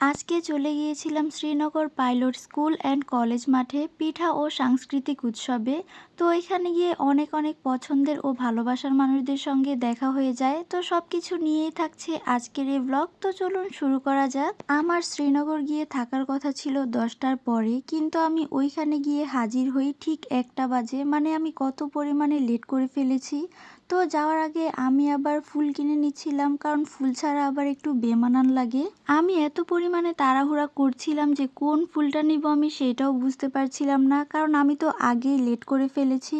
আজকে চলে গিয়েছিলাম Srinagar pilot school and college মাঠে পিঠা ও সাংস্কৃতিক উৎসবে। তো এখানে গিয়ে অনেক অনেক পছন্দের ও ভালোবাসার মানুষদের সঙ্গে দেখা হয়ে যায়। তো সব কিছু নিয়েই থাকছে আজকের এই ব্লগ তো চলুন শুরু করা যাক। আমার শ্রীনগর গিয়ে থাকার কথা ছিল দশটার পরে। কিন্তু আমি ওইখানে গিয়ে হাজির হই ঠিক একটা বাজে। মানে আমি কত পরিমাণে লেট করে ফেলেছি। তো যাওয়ার আগে আমি আবার ফুল কিনে নিচ্ছিলাম। কারণ ফুল ছাড়া আবার একটু বেমানান লাগে। আমি এত পরিমাণে তাড়াহুড়া করছিলাম যে কোন ফুলটা নিব আমি সেটাও বুঝতে পারছিলাম না, কারণ আমি তো আগেই লেট করে ফেলেছি।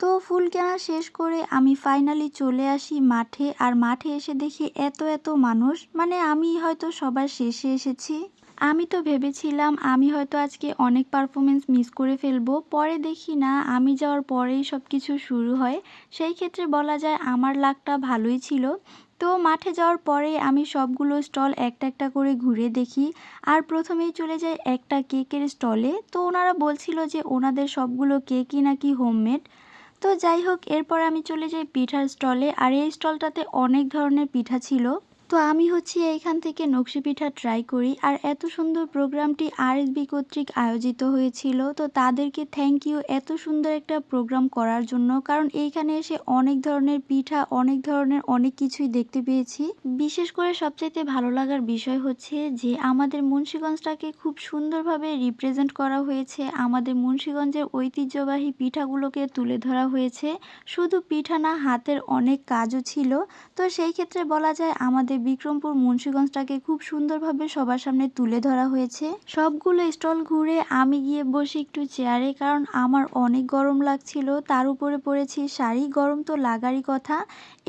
তো ফুল কেনা শেষ করে আমি ফাইনালি চলে আসি মাঠে আর মাঠে এসে দেখি এত এত মানুষ মানে আমি হয়তো সবার শেষে এসেছি। আমি তো ভেবেছিলাম আমি হয়তো আজকে অনেক পারফরমেন্স মিস করে ফেলব, পরে দেখি না, আমি যাওয়ার পরেই সব কিছু শুরু হয়। সেই ক্ষেত্রে বলা যায় আমার লাকটা ভালোই ছিল। তো মাঠে যাওয়ার পরে আমি সবগুলো স্টল একটা একটা করে ঘুরে দেখি। আর প্রথমেই চলে যাই একটা কেকের স্টলে। তো ওনারা বলছিল যে ওনাদের সবগুলো কেকই নাকি হোমমেড। তো যাই হোক, এরপর আমি চলে যাই পিঠার স্টলে। আর এই স্টলটাতে অনেক ধরনের পিঠা ছিল। তো আমি হচ্ছে এইখান থেকে নকশি পিঠা ট্রাই করি। আর এত সুন্দর প্রোগ্রামটি আর আরএসবি কর্তৃক আয়োজিত হয়েছিল। তো তাদেরকে থ্যাংক ইউ এত সুন্দর একটা প্রোগ্রাম করার জন্য। কারণ এইখানে এসে অনেক ধরনের পিঠা, অনেক ধরনের অনেক কিছুই দেখতে পেয়েছি। বিশেষ করে সবচাইতে ভালো লাগার বিষয় হচ্ছে যে আমাদের মুন্সীগঞ্জটাকে খুব সুন্দরভাবে রিপ্রেজেন্ট করা হয়েছে। আমাদের মুন্সীগঞ্জের ঐতিহ্যবাহী পিঠাগুলোকে তুলে ধরা হয়েছে। শুধু পিঠা না, হাতের অনেক কাজও ছিল। তো সেই ক্ষেত্রে বলা যায় আমাদের বিক্রমপুর মুন্সীগঞ্জটাকে খুব সুন্দরভাবে সবার সামনে তুলে ধরা হয়েছে। সবগুলো স্টল ঘুরে আমি গিয়ে বসি একটু চেয়ারে, কারণ আমার অনেক গরম লাগছিল। তার উপরে পড়েছি শাড়ি, গরম তো লাগারই কথা।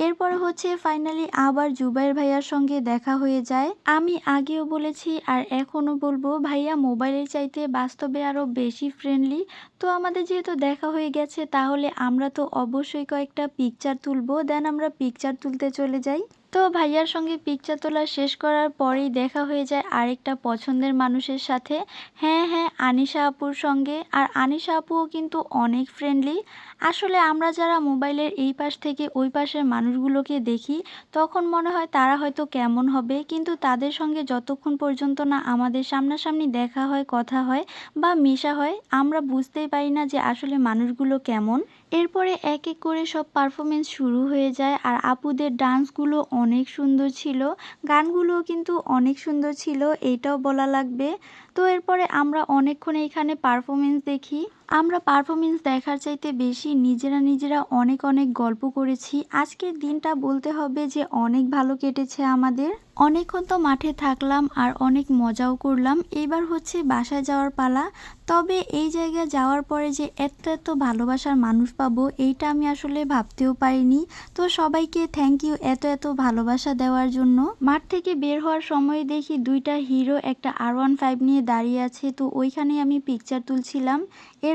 এরপরে হচ্ছে ফাইনালি আবার জুবাইর ভাইয়ার সঙ্গে দেখা হয়ে যায়। আমি আগেও বলেছি আর এখনও বলব, ভাইয়া মোবাইলের চাইতে বাস্তবে আরও বেশি ফ্রেন্ডলি তো আমাদের যেহেতু দেখা হয়ে গেছে, তাহলে আমরা তো অবশ্যই কয়েকটা পিকচার তুলবো। দেন আমরা পিকচার তুলতে চলে যাই। তো ভাইয়ার সঙ্গে পিকচার তোলা শেষ করার পরেই দেখা হয়ে যায় আরেকটা পছন্দের মানুষের সাথে। হ্যাঁ হ্যাঁ আনিশা আপুর সঙ্গে। আর আনিশা আপুও কিন্তু অনেক ফ্রেন্ডলি আসলে আমরা যারা মোবাইলের এই পাশ থেকে ওই পাশের মানুষগুলোকে দেখি, তখন মনে হয় তারা হয়তো কেমন হবে। কিন্তু তাদের সঙ্গে যতক্ষণ পর্যন্ত না আমাদের সামনাসামনি দেখা হয়, কথা হয় বা মেশা হয়, আমরা বুঝতেই পারি না যে আসলে মানুষগুলো কেমন। এরপরে এক এক করে সব পারফরমেন্স শুরু হয়ে যায় আর আপুদের ডান্সগুলো অনেক সুন্দর ছিল। গানগুলোও কিন্তু অনেক সুন্দর ছিল, এইটাও বলা লাগবে। তো এরপরে আমরা অনেকক্ষণ এখানে পারফরমেন্স দেখি। আমরা পারফরমেন্স দেখার চাইতে বেশি নিজেরা নিজেরা অনেক অনেক গল্প করেছি। আজকের দিনটা বলতে হবে যে অনেক ভালো কেটেছে আমাদের। অনেকক্ষণ তো মাঠে থাকলাম আর অনেক মজাও করলাম। এবার হচ্ছে বাসায় যাওয়ার পালা। তবে এই জায়গায় যাওয়ার পরে যে এত এত ভালোবাসার মানুষ পাবো, এইটা আমি আসলে ভাবতেও পারিনি। তো সবাইকে থ্যাংক ইউ এত এত ভালোবাসা দেওয়ার জন্য। মাঠ থেকে বের হওয়ার সময় দেখি দুইটা হিরো একটা আর ওয়ান ফাইভ নিয়ে দাঁড়িয়ে আছে। তো ওইখানে আমি পিকচার তুলছিলাম।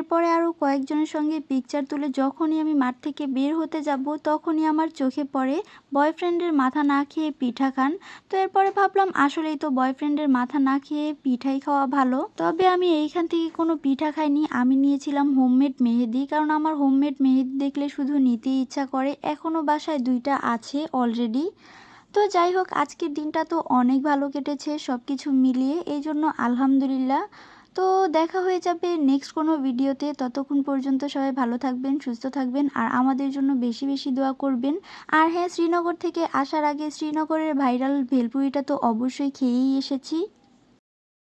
এরপরে আরও কয়েকজনের সঙ্গে পিকচার তুলে যখনই আমি মাঠ থেকে বের হতে যাব, তখনই আমার চোখে পড়ে বয়ফ্রেন্ডের মাথা না খেয়ে পিঠা খান। তো এরপরে ভাবলাম আসলেই তো বয়ফ্রেন্ডের মাথা না খেয়ে পিঠাই খাওয়া ভালো। তবে আমি এইখান থেকে কোনো পিঠা খাইনি, আমি নিয়েছিলাম হোমমেড মেহেদি, কারণ আমার হোমমেড মেহেদি দেখলে শুধু নিতেই ইচ্ছা করে এখনও বাসায় দুইটা আছে অলরেডি তো যাই হোক, আজকের দিনটা তো অনেক ভালো কেটেছে সব কিছু মিলিয়ে এই জন্য আলহামদুলিল্লাহ। তো দেখা হয়ে যাবে নেক্সট কোনো ভিডিওতে ততক্ষণ পর্যন্ত সবাই ভালো থাকবেন, সুস্থ থাকবেন আর আমাদের জন্য বেশি বেশি দোয়া করবেন। আর হ্যাঁ শ্রীনগর থেকে আসার আগে শ্রীনগরের ভাইরাল ভেলপুরিটা তো অবশ্যই খেয়েই এসেছি।